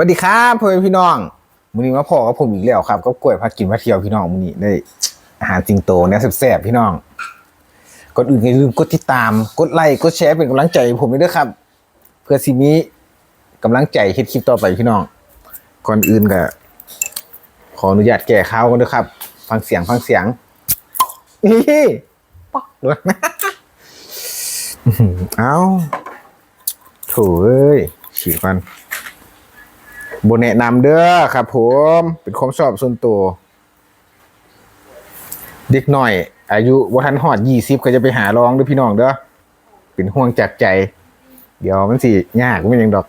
วัสดีครับพ่อแม่พี่น้องมื้อนี้มาพ่อกับผมอีกแล้วครับก็กล้วยพักกินมาเที่ยวพี่น้องมื้อนี้ได้อาหารจิงโตเนี่ยแซ่บๆพี่น้องก่อนอื่นอย่าลืมกดติดตามกดไลค์กดแชร์เป็นกำลังใจให้ผมด้วยครับ เพื่อสิมีกำลังใจเฮ็ดคลิปต่อไปพี่น้อง ก่อนอื่นก็ขออนุญาตแก้ข่าวกันด้วยครับ ฟังเสียงฟังเสียงนี่ป๊อกด้วยนะอื้อหือเอ้าโถ่เอ้ยฉีดก่อน บนแนะนำเด้อครับผมเป็นความชอบส่วนตัว เด็กหน่อย อายุวัทันหอดยี่สิบก็จะไปหาร้องด้วยพี่น้องเด้อเป็นห่วงจากใจ เดี๋ยวมันสิยากไม่ยังดอก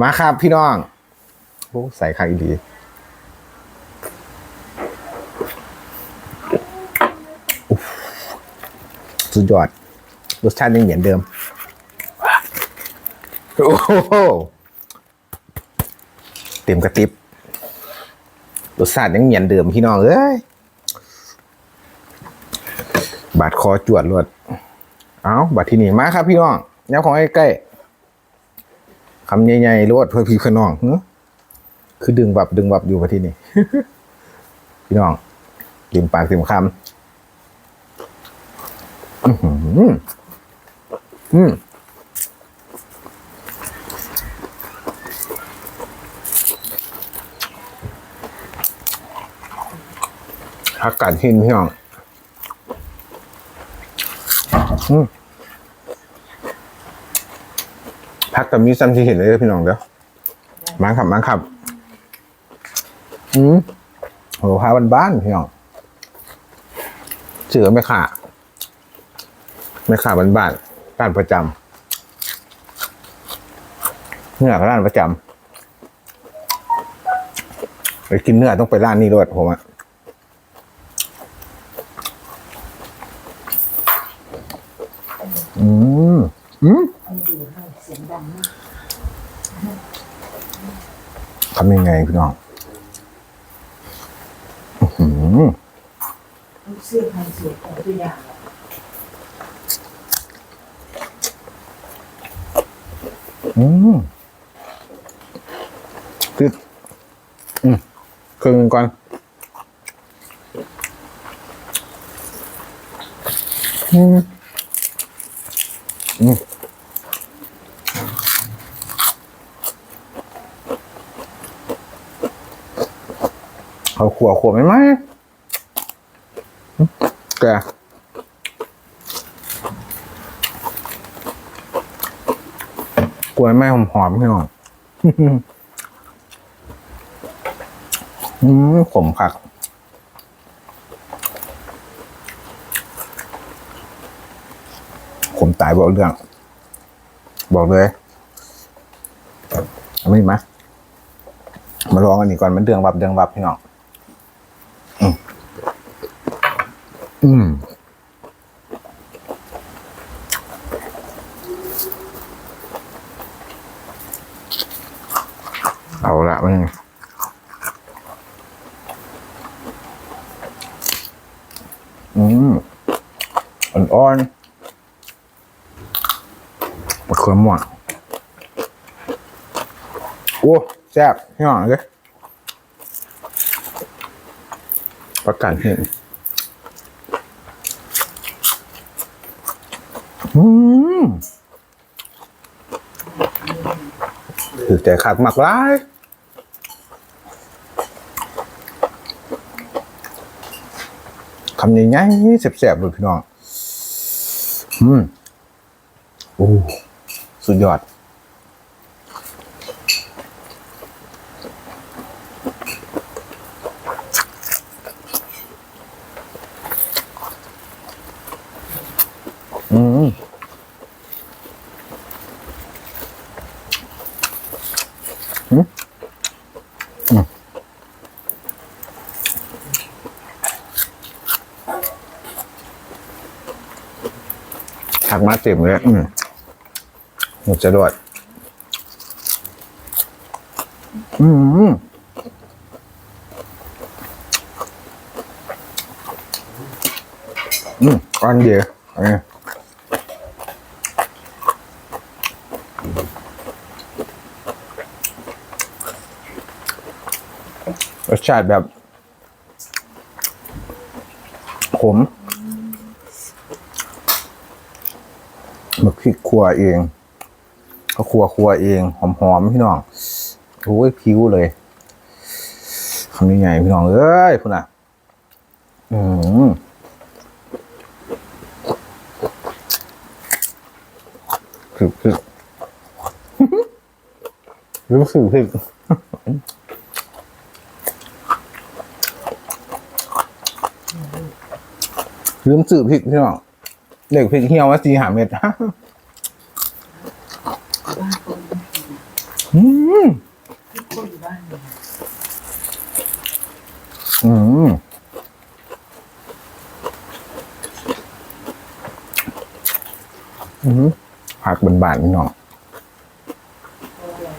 มาครับพี่น้องโอ้ใส่ข้างอีดีสุดยอดรสชาติยังเหมือนเดิม โอ้โห เต็มกระติบรสชาติยังเหมือนเดิมพี่น้องเอ้ยบาดคอจวดรวด เอาบาดที่นี่มาครับพี่น้องย้ำของใกล้ๆคำใหญ่ๆรวดเพื่อพี่เพื่อน้องคือดึงบับดึงบับอยู่บาดที่นี่พี่น้องเต็มปากเต็มคำอือหืออืม ผักกาดหินพี่น้องอืมผักกับมีซ้ำที่เห็นเลยพี่น้องเด้อมาครับมาครับ อืมโหพาบ้านๆพี่น้องเสือไม่ขาไม่ขาบ้านๆร้านประจำเนื้อร้านประจำไปกินเนื้อต้องไปร้านนี้ด้วยผมอะ อืมอืู่ให้เสียงดังมากทำยังไงพี่น้องอื้อหือเสื้อผ้าสวยของตัวอย่างอืมคืออืมครึ่งหนึ่งก่อนอือืม เอาขวขวไหมไหมแกกล้วยแม่หอมหอมๆพี่น้องอืมขมผักผมตายบอกเรื่อง บอกเลยไม่มามาลองอันนี้ก่อนมันเดืองบับเดืองบับพี่น้องอืม อืมเอาละมันอืมอ่อนๆมะเขือม่วงโอ้แซ่บพี่น้องเลยประกาศเห็น อืมถือใจขาดมากร้ายคำใหญ่ๆแซ่บๆเลยพี่น้อง อืม โอ้ สุดยอด ถักมาเต็มเลยอืมหมดจะรวดอืมอืมอันเดียวอันนี้รสชาติแบบขม มึกพริกครัวเองก็ครัวครัวเองหอมๆพี่น้องโอ้ยผิวเลยคำนี้ใหญ่พี่น้องเอ้ยคุณอะ อืมคือคือรู้สึกผิดลืมสื่อผิดพี่น้อง เด็กผิดเหี่ยวว่าสี่หาเม็ดอืมอืมอืมผักบนๆพี่น้องเพราะเนี่ย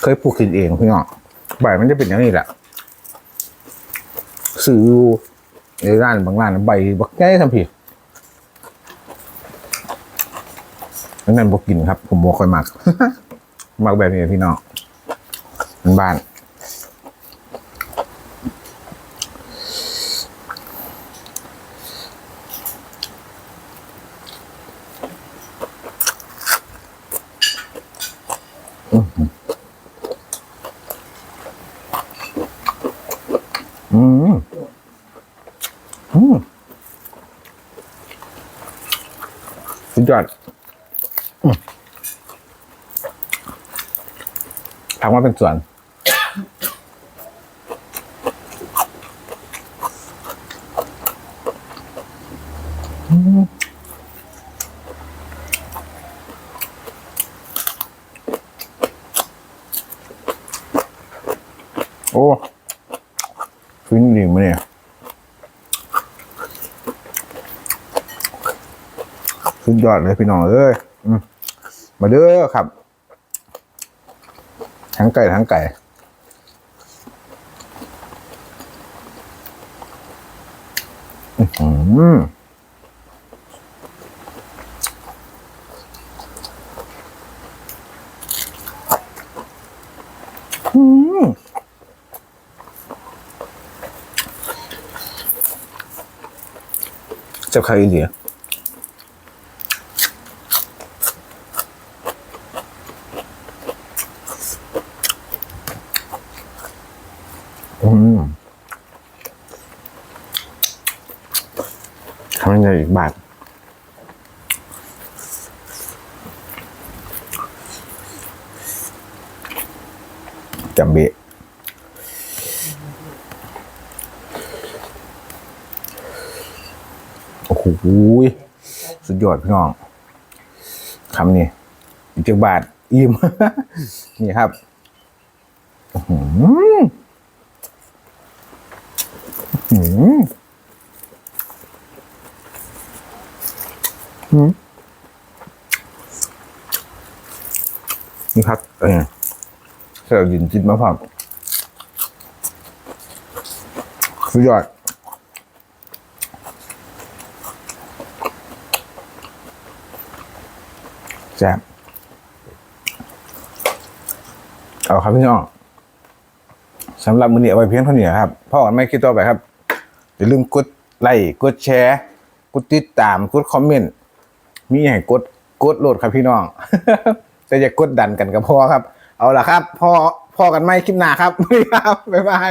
เคยปลูกกินเองพี่น้องใบมันจะเป็นอย่างนี้แหละซื้อ อยู่ในร้านบางร้านใบบักแก้ทำผิดงนั้นบอกกินครับ ผมบอกคอยมักมักแบบนี้พี่น้องมันบ้าน อืมอืม สุดยอดอืมทำว่าเป็นส่วน อืมโอ้ ฟินจริงมาเนี่ย สุดยอดเลยพี่น้องเอ้ยมาเด้อครับ ทั้งไก่ทั้งไก่อื้อหืออืมจ็บใครอีกเหรออืมทำยังไง อีกบาทจำเบะโอ้โหสุดยอดพี่น้องคำนี้อีกจักบาทอิ่ม นี่ครับอื้อหืออื้อหืออื้อ นี่ครับเออใส่ดินจิตมาพร้อมสุดยอดแซ่บเอาครับพี่น้องสำหรับมือเนี้เอาไว้เพียงเท่านี้ครับพ่อกันไม่คิดต่อไปครับ อย่าลืมกดไลค์กดแชร์ กดติดตาม กดคอมเมนต์ มีให้กดกดโหลดครับพี่น้อง แต่อย่ากดดันกันกับพ่อครับ เอาล่ะครับพ่อพ่อกันไหมคลิปหน้าครับครับบ๊ายบาย